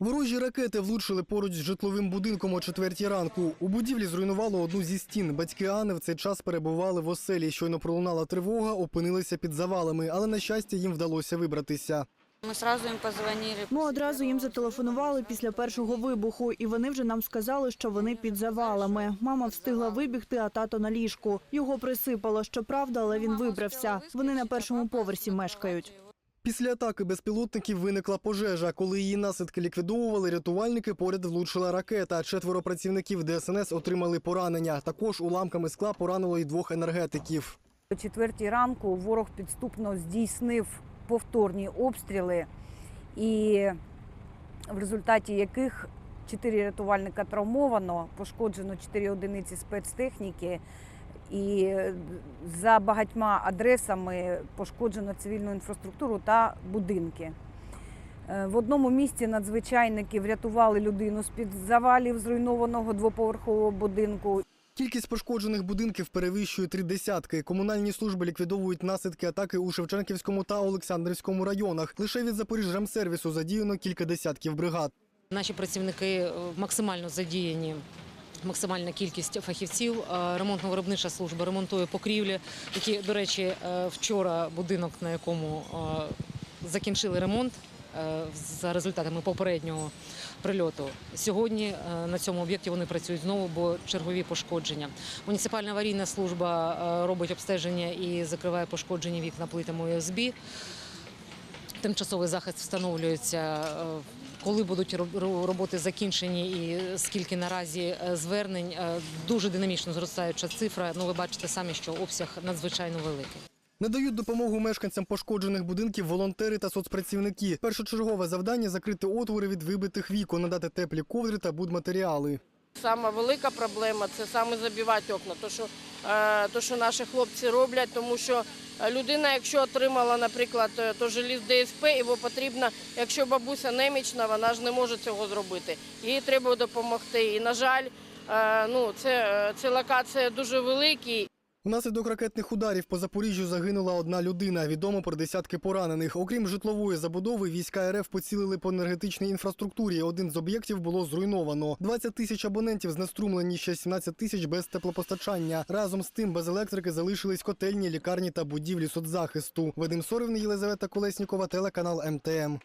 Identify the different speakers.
Speaker 1: Ворожі ракети влучили поруч з житловим будинком о четвертій ранку. У будівлі зруйнувало одну зі стін. Батьки Анни в цей час перебували в оселі. Щойно пролунала тривога, опинилися під завалами, але на щастя їм вдалося вибратися.
Speaker 2: Мы сразу им позвонили.
Speaker 3: Ми одразу їм зателефонували після першого вибуху, і вони вже нам сказали, що вони під завалами. Мама встигла вибігти, а тато на ліжку. Його присипало, щоправда, але він вибрався. Вони на першому поверсі мешкають.
Speaker 1: Після атаки безпілотників виникла пожежа. Коли її наслідки ліквідовували, рятувальники поряд влучила ракета. Четверо працівників ДСНС отримали поранення. Також уламками скла поранило й двох енергетиків.
Speaker 4: О четвертій ранку ворог підступно здійснив повторні обстріли, і в результаті яких чотири рятувальника травмовано, пошкоджено чотири одиниці спецтехніки. І за багатьма адресами пошкоджено цивільну інфраструктуру та будинки. Е, В одному місці надзвичайники врятували людину з-під завалів зруйнованого двоповерхового будинку.
Speaker 1: Кількість пошкоджених будинків перевищує три десятки. Комунальні служби ліквідовують наслідки атаки у Шевченківському та Олександрівському районах. Лише від Запоріжжямсервісу задіяно кілька десятків бригад.
Speaker 5: Наші працівники е, максимально задіяні. Максимальна кількість фахівців. Е, Ремонтно-виробнича служба ремонтує покрівлі, які, до речі, е, вчора будинок, на якому е, закінчили ремонт за результатами попереднього прильоту. Сьогодні на цьому об'єкті вони працюють знову, бо чергові пошкодження. Муніципальна аварійна служба робить обстеження і закриває пошкоджені вікна плитами ОСБ. Тимчасовий захист встановлюється, коли будуть роботи закінчені і скільки наразі е, звернень. Е, Дуже динамічно зростаюча цифра. Ну, ви бачите самі, що обсяг надзвичайно великий.
Speaker 1: Надають допомогу мешканцям пошкоджених будинків волонтери та соцпрацівники. Першочергове завдання закрити отвори від вибитих вікон, надати теплі ковдри та будматеріали.
Speaker 6: Сама велика проблема це саме забивати окна. То що, е, то, що наші хлопці роблять, тому що е, людина, якщо отримала, наприклад, е, то желіз ДСП, його потрібно, якщо бабуся немічна, вона ж не може цього зробити. Їй треба допомогти. І, на жаль, ну, це, це локація дуже великі.
Speaker 1: Внаслідок ракетних ударів по Запоріжжю загинула одна людина. Відомо про десятки поранених. Окрім житлової забудови, війська РФ поцілили по енергетичній інфраструктурі. Один з об'єктів було зруйновано. 20 тисяч абонентів знеструмлені, ще 17 тисяч без теплопостачання. Разом з тим без електрики залишились котельні, лікарні та будівлі соцзахисту. Вадим Сорівний, Єлизавета Колеснікова, телеканал МТМ.